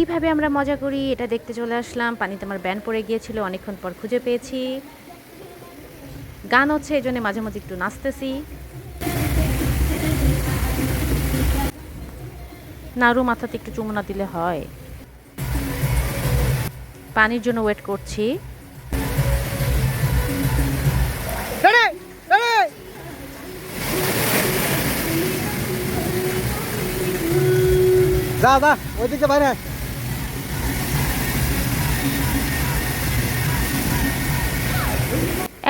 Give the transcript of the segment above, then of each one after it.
কীভাবে আমরা মজা করি, এটা দেখতে চলে আসলাম। পানিতে আমার ব্যান পড়ে গিয়েছিল, অনেকক্ষণ পর খুঁজে পেয়েছি। গান হচ্ছে, এই জন্য মাঝে মাঝে একটু নাচতেছি। নাড়ু মাথাতে একটু চুমু না দিলে হয়। পানির জন্য ওয়েট করছি। যা যা, ওইদিকে বাইরে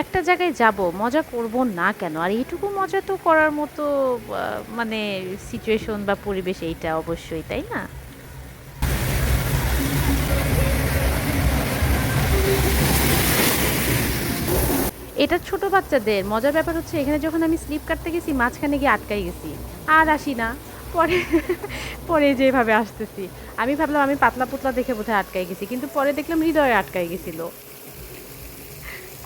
একটা জায়গায় যাব, মজা করব না কেন? আর এইটুকু মজা তো করার মতো মানে সিচুয়েশন বা পরিবেশ এইটা অবশ্যই, তাই না? এটা ছোট বাচ্চাদের, মজার ব্যাপার হচ্ছে এখানে যখন আমি স্লিপ কাটতে গেছি, মাঝখানে গিয়ে আটকাই গেছি। আর আসি না। পরে পরে যেভাবে আসতেছি। আমি ভাবলাম আমি পাতলা পুতলা দেখে বোধহয় আটকাই গেছি, কিন্তু পরে দেখলাম হৃদয়ে আটকাই গেছিল।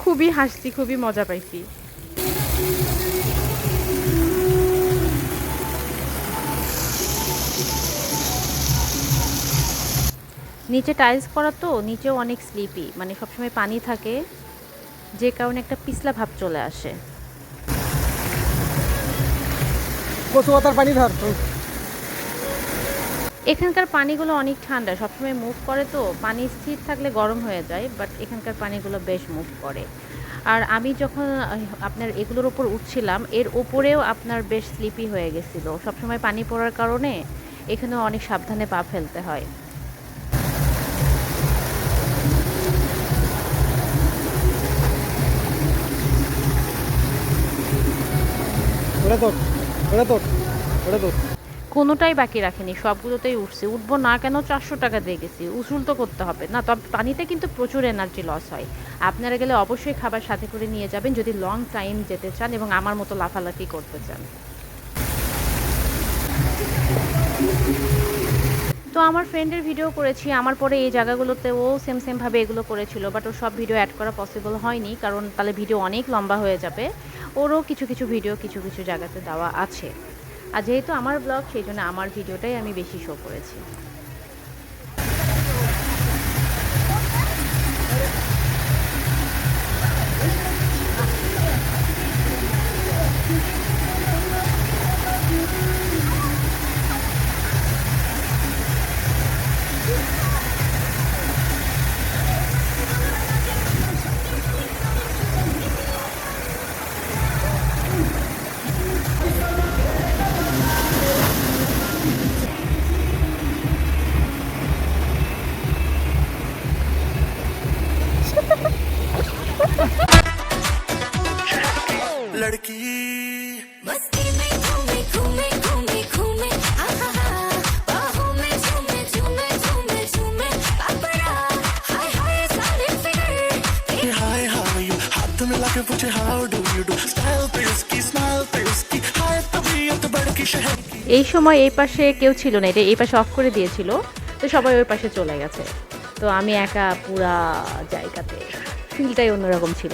খুবই হাসছি, খুবই মজা পাইছি। নিচে টাইলস করা তো, নিচেও অনেক স্লিপি মানে সবসময় পানি থাকে, যে কারণে একটা পিছলা ভাব চলে আসে। কচু পাতার পানি ধর। এখানকার পানিগুলো অনেক ঠান্ডা, সবসময় মুভ করে তো, পানি স্থির থাকলে গরম হয়ে যায় বাট এখানকার পানিগুলো বেশ মুভ করে। আর আমি যখন আপনার এগুলোর ওপর উঠছিলাম, এর ওপরেও আপনার বেশ স্লিপি হয়ে গেছিল। সবসময় পানি পড়ার কারণে এখানেও অনেক সাবধানে পা ফেলতে হয়। ওটা তোর ওটা তোর ওটা তোর। কোনোটাই বাকি রাখিনি, সবগুলোতেই উঠছে। উঠবো না কেন? চারশো টাকা দিয়ে গেছি। উসুল তো করতে হবে। না, তবে পানিতে কিন্তু প্রচুর এনার্জি লস হয়। আপনারা গেলে অবশ্যই খাবার সাথে করে নিয়ে যাবেন যদি লং টাইম যেতে চান এবং আমার মতো লাফালাফি করতে চান। তো আমার ফ্রেন্ডের ভিডিও করেছি। আমার পরে এই জায়গাগুলোতেও সেম সেমভাবে এগুলো করেছিল বাট ওর সব ভিডিও অ্যাড করা পসিবল হয়নি, কারণ তাহলে ভিডিও অনেক লম্বা হয়ে যাবে। ওরও কিছু কিছু ভিডিও কিছু কিছু জায়গাতে দেওয়া আছে। আর যেহেতু আমার ব্লগ সেই জন্য আমার ভিডিওটাই আমি বেশি শো করেছি। लड़की मस्ती में घूमे घूमे घूमे घूमे हा हा हा बाहों में झूमे झूमे झूमे झूमे पापड़ा हाय हाय सारे फिगर हाय हाउ यू हाथ मिला के पूछे how do you do style पे इसकी स्माइल पे इसकी हाय तबीयत बड़की शहर की এই সময় এই পাশে কেউ ছিল না এটা এই পাশে অফ করে দিয়েছিল তো সবাই ওই পাশে চলে গেছে তো আমি একা পুরা জায়গাতে ফিলটাই অন্যরকম ছিল